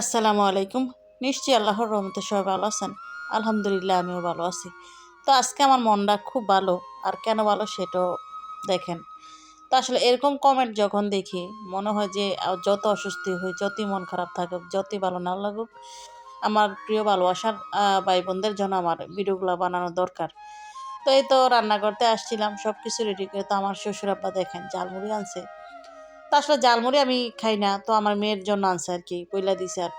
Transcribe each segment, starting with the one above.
আসসালামু আলাইকুম। নিশ্চয়ই আল্লাহর রহমতে সবাই ভালো আছেন। আলহামদুলিল্লাহ, আমিও ভালো আছি। তো আজকে আমার মনটা খুব ভালো, আর কেন ভালো সেটাও দেখেন। তো আসলে এরকম কমেন্ট যখন দেখি, মনে হয় যে যত অসুস্থ হই, যতই মন খারাপ থাকুক, যতই ভালো না লাগুক, আমার প্রিয় ভালোবাসার ভাই বোনদের জন্য আমার ভিডিওগুলো বানানো দরকার। তো এই তো রান্না করতে আসছিলাম সব কিছু রেডি করে, তো আমার শ্বশুর আব্বা দেখেন, ঝালমুড়ি আনছে। তো আসলে ঝালমুড়ি আমি খাই না, তো আমার মেয়ের জন্য আনছে আর কি পয়লা দিছে আর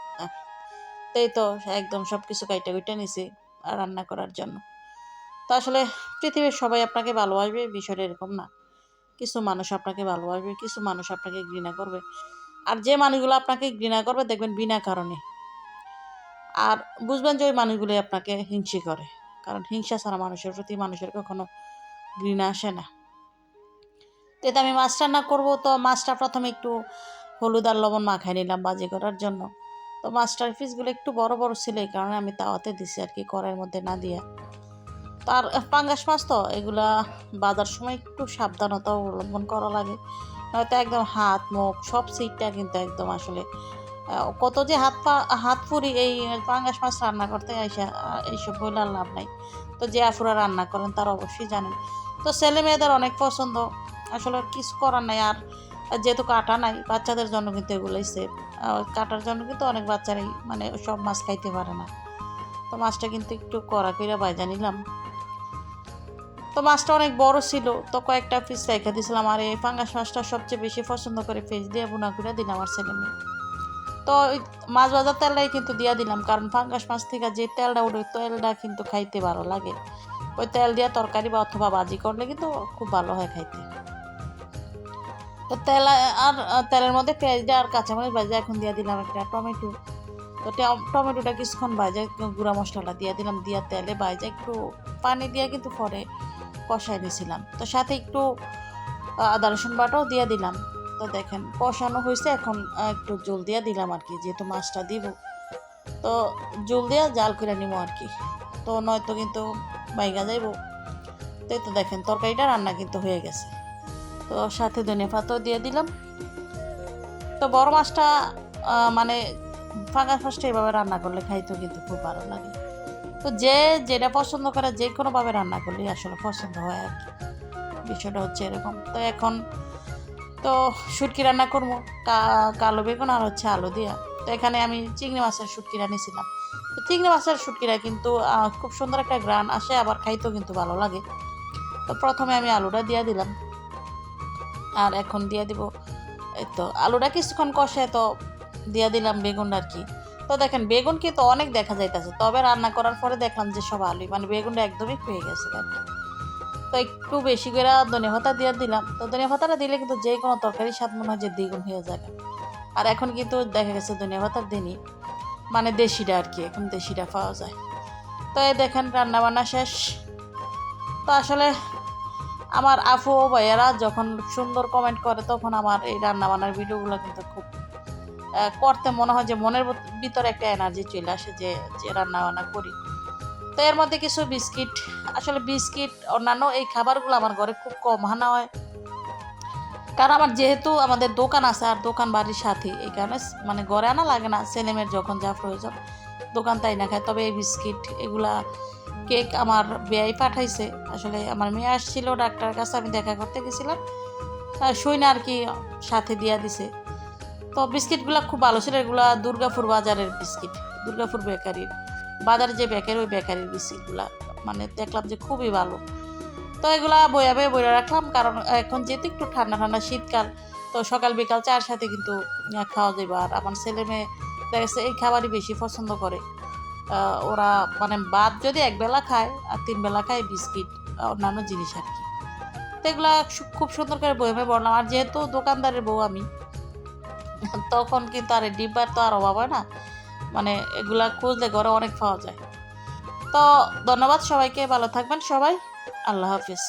তাই তো একদম সব কিছু কাইটা কুইটা নিছে রান্না করার জন্য। তো আসলে পৃথিবীর সবাই আপনাকে ভালোবাসবে, বিষয়টা এরকম না। কিছু মানুষ আপনাকে ভালোবাসবে, কিছু মানুষ আপনাকে ঘৃণা করবে। আর যে মানুষগুলো আপনাকে ঘৃণা করবে দেখবেন বিনা কারণে। আর বুঝবেন যে ওই মানুষগুলোই আপনাকে হিংসি করে, কারণ হিংসা ছাড়া মানুষের প্রতি মানুষের কখনো ঘৃণা আসে না। তো এতে আমি মাছ রান্না করব। তো মাছটা প্রথমে একটু হলুদ আর লবণ মাখাই নিলাম বাজি করার জন্য। তো মাছটার পিসগুলো একটু বড় বড় ছিল এই কারণে আমি তাওয়াতে দিছি আর কি কড়াইয়ের মধ্যে না দিয়া। তার পাঙ্গাস মাছ তো, এগুলা বাজার সময় একটু সাবধানতা অবলম্বন করা লাগে। নয়তো একদম হাত, মুখ সব সিটটা কিন্তু একদম আসলে কত যে হাত পা, হাত ফুরি এই পাঙ্গাস মাছ রান্না করতে আইসা এইসব বইলার লাভ নাই। তো যে আফুরা রান্না করেন তারা অবশ্যই জানেন। তো ছেলে মেয়েদের অনেক পছন্দ। আসলে কিছু করার নাই আর যেহেতু কাটা নাই, বাচ্চাদের জন্য কিন্তু এগুলোই সেফ কাটার জন্য কিন্তু অনেক বাচ্চারাই মানে সব মাছ খাইতে পারে না। তো মাছটা কিন্তু একটু কড়া করে বাইজা নিলাম। তো মাছটা অনেক বড় ছিল, তো কয়েকটা পিস রেখে দিয়েছিলাম আর এই পাঙ্গাস মাছটা সবচেয়ে বেশি পছন্দ করে ফেস দিয়ে বোনা করে দিলাম আমার ছেলে মেয়ে। তো ওই মাছ ভাজার তেলটাই কিন্তু দিয়া দিলাম, কারণ পাঙ্গাস মাছ থেকে যে তেলটা উঠে তেলটা কিন্তু খাইতে ভালো লাগে। ওই তেল দিয়া তরকারি বা অথবা ভাজি করলে কিন্তু খুব ভালো হয় খাইতে। তো তেল, আর তেলের মধ্যে পেঁয়াজ আর কাঁচামরিচ ভাজা এখন দিয়ে দিলাম একটা টমেটো। তো টমেটোটা কিছুক্ষণ ভাজা গুঁড়া মশলাটা দিয়ে দিলাম, দিয়া তেলে ভাজা, একটু পানি দিয়ে কিন্তু পরে কষাই নিয়েছিলাম। তো সাথে একটু আদা রসুন বাটাও দিয়ে দিলাম। তো দেখেন, কষানো হয়েছে, এখন একটু জল দিয়ে দিলাম আর কি, যেহেতু মাছটা দিব। তো জল দিয়ে জাল করে নিব আর কি। তো নয়তো কিন্তু বাইগা যাইব। তো দেখেন, তরকারিটা রান্না কিন্তু হয়ে গেছে। তো সাথে ধনে পাতাও দিয়ে দিলাম। তো বড় মাছটা মানে ফাঁকা ফাঁসটা এভাবে রান্না করলে খাইতেও কিন্তু খুব ভালো লাগে। তো যে যেটা পছন্দ করে যে কোনোভাবে রান্না করলেই আসলে পছন্দ হয় আর কি। বিষয়টা হচ্ছে এরকম। তো এখন তো শুটকি রান্না করব কালো বেগুন আর হচ্ছে আলু দিয়া। তো এখানে আমি চিংড়ি মাছের শুটকি রান্নিছিলাম তো চিংড়ি মাছের শুটকিটা কিন্তু খুব সুন্দর একটা গ্রান আসে, আবার খাইতেও কিন্তু ভালো লাগে। তো প্রথমে আমি আলুটা দিয়ে দিলাম। আর এখন দিয়ে দিব। এই তো, আলুটা কিছুক্ষণ কষে তো দিয়ে দিলাম বেগুন আর কি। তো দেখেন, বেগুন কিন্তু অনেক দেখা যাইতেছে। তবে রান্না করার পরে দেখলাম যে সব আলুই মানে বেগুনটা একদমই হয়ে গেছে আর কি তো একটু বেশি করে ধনে পাতা দিয়ে দিলাম। তো ধনে পাতাটা দিলে কিন্তু যে কোনো তরকারি স্বাদ মনে হয় যে দ্বিগুণ হয়ে যাবে। আর এখন কিন্তু দেখা গেছে ধনে পাতার দিনই মানে দেশিটা আর কি, এখন দেশিটা পাওয়া যায়। তো এই দেখেন রান্না বান্না শেষ। তো আসলে আমার আফু ভাইয়ারা যখন সুন্দর কমেন্ট করে, তখন আমার এই রান্না বান্নার ভিডিওগুলো কিন্তু খুব করতে মনে হয় যে মনের ভিতরে একটা এনার্জি চলে আসে যে যে রান্না বান্না করি। তো এর মধ্যে কিছু বিস্কিট, আসলে বিস্কিট অন্যান্য এই খাবারগুলো আমার ঘরে খুব কম আনা হয়। কারণ আমার যেহেতু আমাদের দোকান আছে, আর দোকান বাড়ির সাথে, এই কারণে মানে ঘরে আনা লাগে না, ছেলেমেয়ের যখন যা প্রয়োজন, দোকান তাই না খায়। তবে এই বিস্কিট, এগুলা কেক আমার বেয়াই পাঠাইছে। আসলে আমার মেয়ে আসছিল ডাক্তারের কাছে, আমি দেখা করতে গেছিলাম। শুই না আর কি সাথে দিয়া দিছে। তো বিস্কিটগুলো খুব ভালো ছিল, এগুলা দুর্গাপুর বাজারের বিস্কিট, দুর্গাপুর বেকারির। বাজারে যে বেকারি, ওই বেকারির বিস্কিটগুলা। মানে দেখলাম যে খুবই ভালো। তো এগুলা বয়ে বইয়া রাখলাম, কারণ এখন যেহেতু একটু ঠান্ডা ঠান্ডা শীতকাল, তো সকাল বিকাল চার সাথে কিন্তু খাওয়া যাবে আর আমার ছেলে মেয়ে দেখা এই খাবারই বেশি পছন্দ করে। ওরা মানে ভাত যদি একবেলা খায় আর তিন বেলা খায় বিস্কিট অন্যান্য জিনিস আর কি। তো এগুলা খুব সুন্দর করে বইমে বললাম। আর যেহেতু দোকানদারের বউ আমি, তখন কিন্তু আর ডিব্বার তো আর অভাব হয় না। মানে এগুলা খুঁজলে ঘরে অনেক পাওয়া যায়। তো ধন্যবাদ সবাইকে, ভালো থাকবেন সবাই। আল্লাহ হাফিজ।